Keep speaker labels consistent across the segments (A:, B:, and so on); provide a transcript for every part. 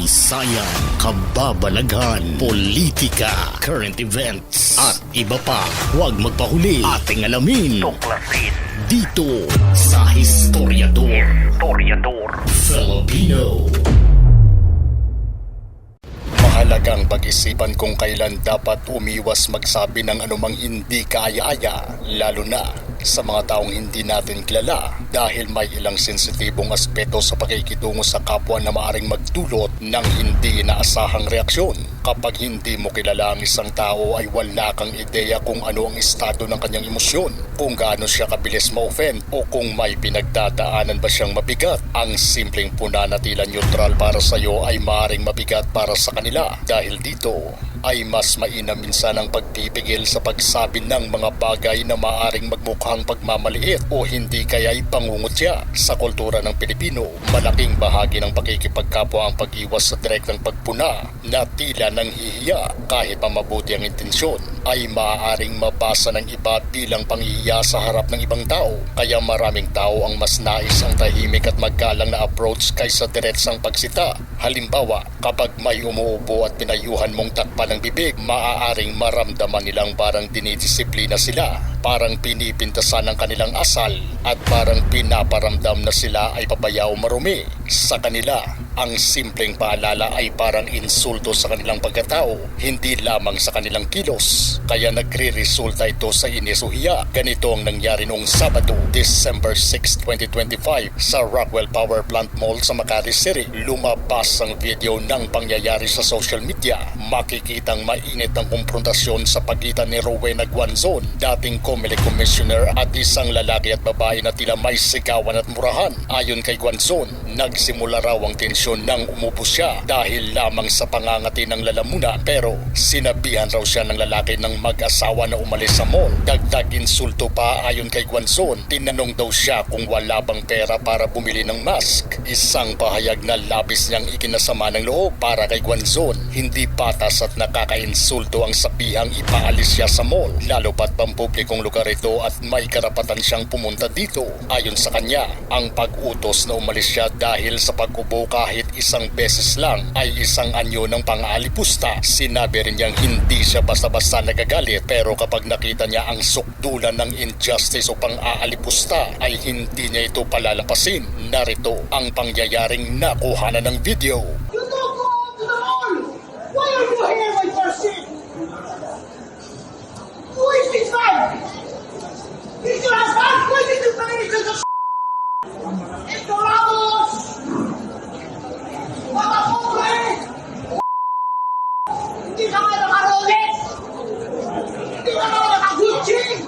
A: kasaysayan, kababalaghan, politika, current events, at iba pa. Huwag magpahuli ating alamin
B: Tuklasin.
A: dito sa Historiador
B: Historiador.
A: Filipino. Mahalagang pag-isipan kung kailan dapat umiwas magsabi ng anumang hindi kaaya-aya, lalo na sa mga taong hindi natin kilala dahil may ilang sensitibong aspeto sa pakikitungo sa kapwa na maaring magdulot ng hindi inaasahang reaksyon. Kapag hindi mo kilala ang isang tao ay wala kang ideya kung ano ang estado ng kanyang emosyon, kung gaano siya kabilis ma-offend o kung may pinagdadaanan ba siyang mabigat. Ang simpleng punanatilan neutral para sa iyo ay maaring mabigat para sa kanila dahil dito ay mas mainam minsan ang pagpipigil sa pagsabi ng mga bagay na maaring magmukhang pagmamaliit o hindi kaya'y pangungutya. Sa kultura ng Pilipino, malaking bahagi ng pakikipagkapwa ang pag-iwas sa direktang pagpuna na tila nang hihiya kahit pa mabuti ang intensyon ay maaaring mabasa ng iba bilang panghihiya sa harap ng ibang tao. Kaya maraming tao ang mas nais ang tahimik at maggalang na approach kaysa diretsang pagsita. Halimbawa, kapag may umuubo at pinayuhan mong takpan ng bibig, maaaring maramdaman nilang parang dinidisiplina sila, parang pinipintasan ang kanilang asal, at parang pinaparamdam na sila ay pabayaw marumi. Sa kanila, ang simpleng paalala ay parang insulto sa kanilang pagkatao, hindi lamang sa kanilang kilos. Kaya nagre-resulta ito sa inis o. Ganito ang nangyari noong Sabado, December 6, 2025 sa Rockwell Power Plant Mall sa Makati City. Lumabas ang video ng pangyayari sa social media. Makikitang mainit ang kumprontasyon sa pagitan ni Rowena Guanzon, dating Comelec Commissioner at isang lalaki at babae na tila may sigawan at murahan. Ayon kay Guanzon, nagsimula raw ang tensyon nang umupo siya dahil lamang sa pangangati ng lalamuna pero sinabihan raw siya ng lalaki ng mag-asawa na umalis sa mall. Dagdag insulto pa ayon kay Guanzon, tinanong daw siya kung wala bang pera para bumili ng mask. Isang pahayag na labis niyang ikinasama ng loob para kay Guanzon. Hindi patas at nakakainsulto ang sabihang ipaalis siya sa mall. Lalo pat pampublikong lugar ito at may karapatan siyang pumunta dito. Ayon sa kanya, ang pag-utos na umalis siya dahil sa pag-ubo kahit isang beses lang ay isang anyo ng pang-aalipusta. Sinabi rin niyang hindi siya basta-basta nagagalit pero kapag nakita niya ang sukdulan ng injustice o pang-aalipusta ay hindi niya ito palalampasin. Narito ang pangyayaring nakuhanan ng video.
C: To the! Why are you here, my person? Who is this man? He's your husband? Why did you marry this piece
D: Tidak ada marolet. Tidak ada kucing.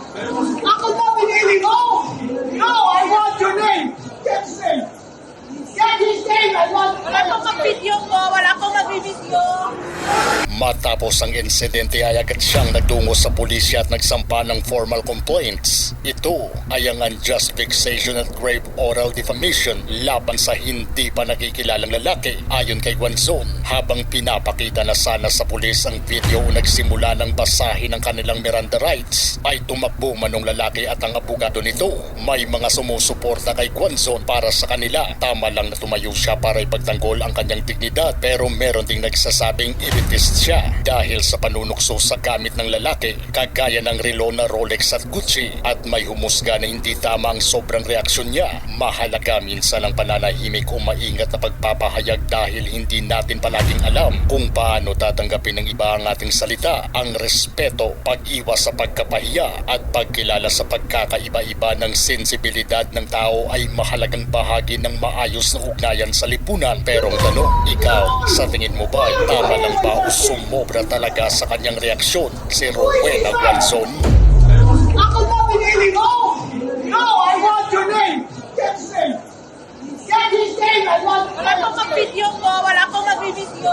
A: Matapos ang insidente ay agad siyang nagtungo sa pulisya at nagsampa ng formal complaints. Ito ay ang unjust vexation at grave oral defamation laban sa hindi pa nakikilalang lalaki ayon kay Guanzon. Habang pinapakita na sana sa pulis ang video nagsimula ng basahin ang kanilang Miranda rights ay tumakbo manong lalaki at ang abogado nito. May mga sumusuporta kay Guanzon para sa kanila. Tama lang na tumayo siya para ipagtanggol ang kanyang dignidad pero meron ding nagsasabing elitist siya dahil sa panunukso sa gamit ng lalaki kagaya ng relo na Rolex at Gucci at may humusga na hindi tama ang sobrang reaksyon niya. Mahalaga minsan ang pananahimik o maingat na pagpapahayag dahil hindi natin palaging alam kung paano tatanggapin ng iba ang ating salita. Ang respeto, pag-iwas sa pagkapahiya at pagkilala sa pagkakaiba-iba ng sensibilidad ng tao ay mahalagang bahagi ng maayos na ugnayan sa lipunan. Pero ang tanong, ikaw, sa tingin mo ba tama lang ba sumobra talaga sa kanyang reaksyon si Rowena Guanzon?
C: Ako ba pinili mo? No, I want your name! Get his name! Get his name! I want
D: Wala pong mag-video ko, wala pong mag-video.